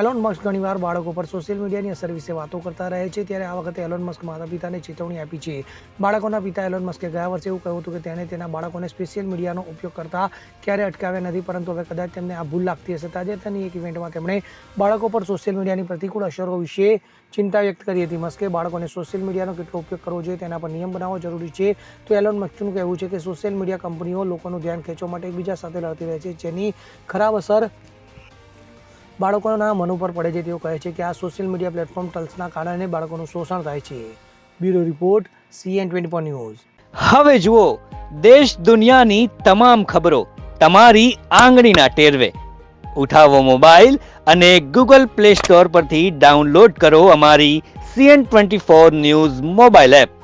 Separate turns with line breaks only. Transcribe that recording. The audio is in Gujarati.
એલોન મસ્ક ઘણીવાર બાળકો પર સોશિયલ મીડિયાની અસર વિશે વાતો કરતા રહે છે. ત્યારે આ વખતે એલોન મસ્ક માતા પિતાને ચેતવણી આપી છે. બાળકોના પિતા એલોન મસ્કે ગયા વર્ષે એવું કહ્યું હતું કે તેણે તેના બાળકોને સ્પેશિયલ મીડિયાનો ઉપયોગ કરતા ક્યારે અટકાવ્યા નથી, પરંતુ હવે કદાચ તેમને આ ભૂલ લાગતી હશે. તાજેતરની એક ઇવેન્ટમાં તેમણે બાળકો પર સોશિયલ મીડિયાની પ્રતિકૂળ અસરો વિશે ચિંતા વ્યક્ત કરી હતી. મસ્કે બાળકોને સોશિયલ મીડિયાનો કેટલો ઉપયોગ કરવો જોઈએ તેના પર નિયમ બનાવવો જરૂરી છે. તો એલોન મસ્કનું કહેવું છે કે સોશિયલ મીડિયા કંપનીઓ લોકોનું ધ્યાન ખેંચવા માટે એકબીજા સાથે લડતી રહે છે, જેની ખરાબ અસર બાળકોના મન ઉપર પડે છે તેઓ કહે છે કે આ સોશિયલ મીડિયા પ્લેટફોર્મ ટલ્સના કારણે બાળકોનું શોષણ થાય છે. Bureau report CN twenty four news.
હવે જુઓ, દેશ દુનિયાની તમામ ખબરો તમારી આંગળીના ટેરવે. ઉઠાવો મોબાઈલ અને ગૂગલ પ્લે સ્ટોર પરથી ડાઉનલોડ કરો અમારી CN twenty four news mobile app